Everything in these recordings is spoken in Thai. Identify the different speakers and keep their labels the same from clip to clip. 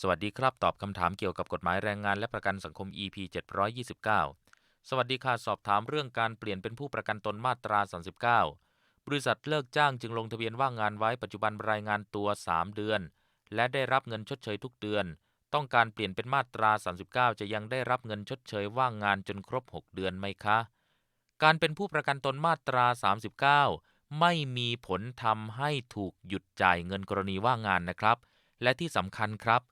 Speaker 1: สวัสดีครับ ตอบคำถามเกี่ยวกับกฎหมายแรงงานและประกันสังคม EP 729 สวัสดีค่ะ สอบถามเรื่องการเปลี่ยนเป็นผู้ประกันตนมาตรา 39 บริษัทเลิกจ้างจึงลงทะเบียนว่างงานไว้ปัจจุบันรายงานตัว 3 เดือน และได้รับเงินชดเชยทุกเดือน ต้องการเปลี่ยนเป็นมาตรา 39 จะยังได้รับเงินชดเชยว่างงานจนครบ 6 เดือนไหมคะ การเป็นผู้ประกันตนมาตรา 39 ไม่มีผลทำให้ถูกหยุดจ่ายเงินกรณีว่างงานนะครับ และที่สำคัญครับ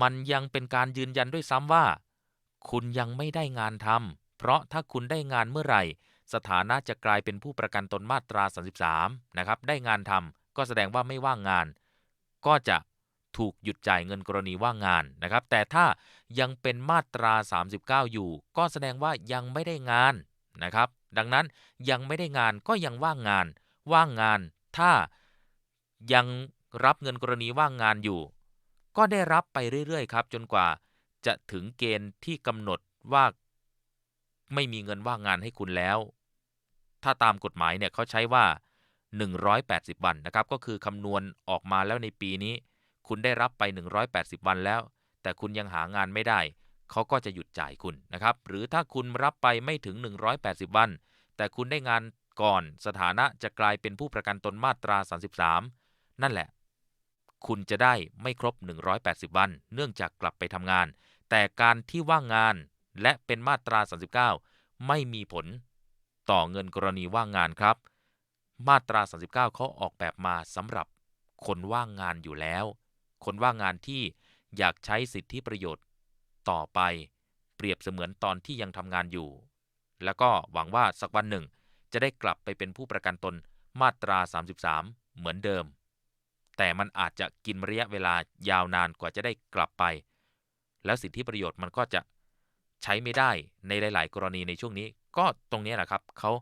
Speaker 1: มันยังเป็นการยืนยันด้วยซ้ำว่า คุณยังไม่ได้งานทำเพราะถ้าคุณได้งานเมื่อไหร่ สถานะจะกลายเป็นผู้ประกันตนมาตรา 33 นะครับ ได้งานทำก็แสดงว่าไม่ว่างงาน ก็จะถูกหยุดจ่ายเงินกรณีว่างงานนะครับ แต่ถ้ายังเป็นมาตรา 39 อยู่ ก็แสดงว่ายังไม่ได้งานนะครับ ดังนั้นยังไม่ได้งานก็ยังว่างงาน ว่างงาน ถ้ายังรับเงินกรณีว่างงานอยู่ ก็ได้รับไปเรื่อยๆครับ จนกว่าจะถึงเกณฑ์ที่กำหนดว่าไม่มีเงินว่างงานให้คุณแล้ว ถ้าตามกฎหมายเนี่ยเขาใช้ว่า 180 วันนะครับ ก็คือคำนวณออกมาแล้วในปีนี้ คุณได้รับไป 180 วันแล้ว แต่คุณยังหางานไม่ได้ เขาก็จะหยุดจ่ายคุณนะครับ หรือถ้าคุณรับไปไม่ถึง 180 วัน แต่คุณได้งานก่อนสถานะจะกลายเป็นผู้ประกันตนมาตรา 33 นั่นแหละ คุณจะได้ไม่ครบ 180 วัน เนื่องจากกลับไปทำงาน แต่การที่ว่างงานและเป็นมาตรา 39 ไม่มีผลต่อเงินกรณีว่างงานครับ มาตรา 39เขาออกแบบมาสำหรับคนว่างงานอยู่แล้ว คนว่างงานที่อยากใช้สิทธิประโยชน์ต่อไป เปรียบเสมือนตอนที่ยังทำงานอยู่ แล้วก็หวังว่าสักวันหนึ่ง จะได้กลับไปเป็นผู้ประกันตนมาตรา 33 เหมือนเดิม แต่มันอาจจะกินระยะเวลายาวนานกว่าจะได้กลับไป แล้วสิทธิประโยชน์มันก็จะใช้ไม่ได้ในหลาย ๆ กรณีในช่วงนี้ ก็ตรงนี้แหละครับเขา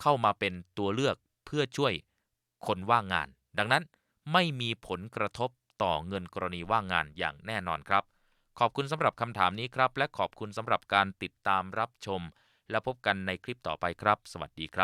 Speaker 1: เข้ามาเป็นตัวเลือกเพื่อช่วยคนว่างงาน ดังนั้นไม่มีผลกระทบต่อเงินกรณีว่างงานอย่างแน่นอนครับ ขอบคุณสำหรับคำถามนี้ครับ และขอบคุณสำหรับการติดตามรับชม และพบกันในคลิปต่อไปครับ สวัสดีครับ